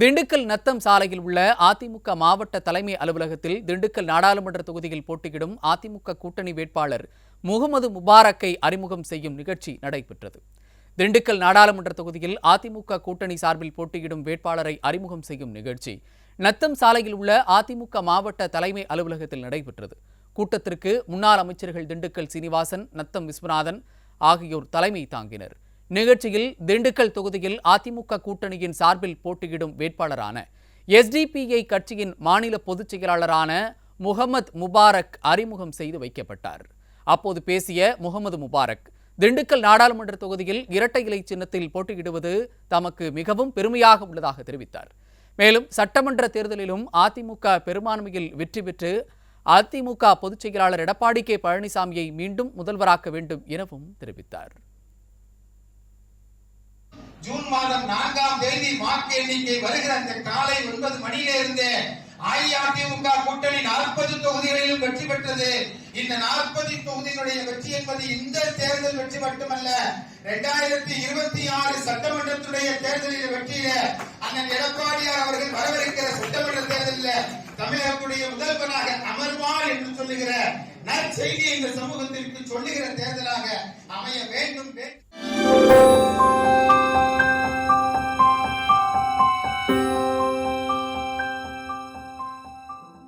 திண்டுக்கல் நத்தம் சாலையில் உள்ள அதிமுக மாவட்ட தலைமை அலுவலகத்தில் திண்டுக்கல் நாடாளுமன்ற தொகுதியில் போட்டியிடும் அதிமுக கூட்டணி வேட்பாளர் முகமது முபாரக்கை அறிமுகம் செய்யும் நிகழ்ச்சி நடைபெற்றது. திண்டுக்கல் நாடாளுமன்ற தொகுதியில் அதிமுக கூட்டணி சார்பில் போட்டியிடும் வேட்பாளரை அறிமுகம் செய்யும் நிகழ்ச்சி நத்தம் சாலையில் உள்ள அதிமுக மாவட்ட தலைமை அலுவலகத்தில் நடைபெற்றது. கூட்டத்திற்கு முன்னாள் அமைச்சர்கள் திண்டுக்கல் சீனிவாசன் நத்தம் விஸ்வநாதன் ஆகியோர் தலைமை தாங்கினர். நிகழ்ச்சியில் திண்டுக்கல் தொகுதியில் அதிமுக கூட்டணியின் சார்பில் போட்டியிடும் வேட்பாளரான எஸ்டிபிஐ கட்சியின் மாநில பொதுச் செயலாளரான முகமது முபாரக் அறிமுகம் செய்து வைக்கப்பட்டார். அப்போது பேசிய முகமது முபாரக் திண்டுக்கல் நாடாளுமன்ற தொகுதியில் இரட்டை இலை சின்னத்தில் போட்டியிடுவது தமக்கு மிகவும் பெருமையாக உள்ளதாக தெரிவித்தார். மேலும் சட்டமன்ற தேர்தலிலும் அதிமுக பெரும்பான்மையில் வெற்றி பெற்று அதிமுக பொதுச் செயலாளர் எடப்பாடி கே பழனிசாமியை மீண்டும் முதல்வராக்க வேண்டும் எனவும் தெரிவித்தார். ஜூன் மாதம் நான்காம் தேதி வாக்கு எண்ணிக்கை வருகிற அந்த காலை ஒன்பது மணியில இருந்தே அஇஅதிமுக கூட்டணி நாற்பது தொகுதிகளிலும் வெற்றி பெற்றது. இந்த நாற்பது தொகுதிகளுடைய வெற்றி என்பது இந்த தேர்தல் வெற்றி மட்டுமல்ல இரண்டாயிரத்தி இருபத்தி ஆறு சட்டமன்றத்துடைய தேர்தலில் வெற்றியில அண்ணன் எடப்பாடியார் அவர்கள் வரவிருக்கிற சட்டமன்ற தேர்தலில் தமிழகத்துடைய முதல்வராக அமர்வார் என்று சொல்லுகிற நற்செய்தி இந்த சமூகத்திற்கு சொல்லுகிற தேர்தலாக அமைய வேண்டும்.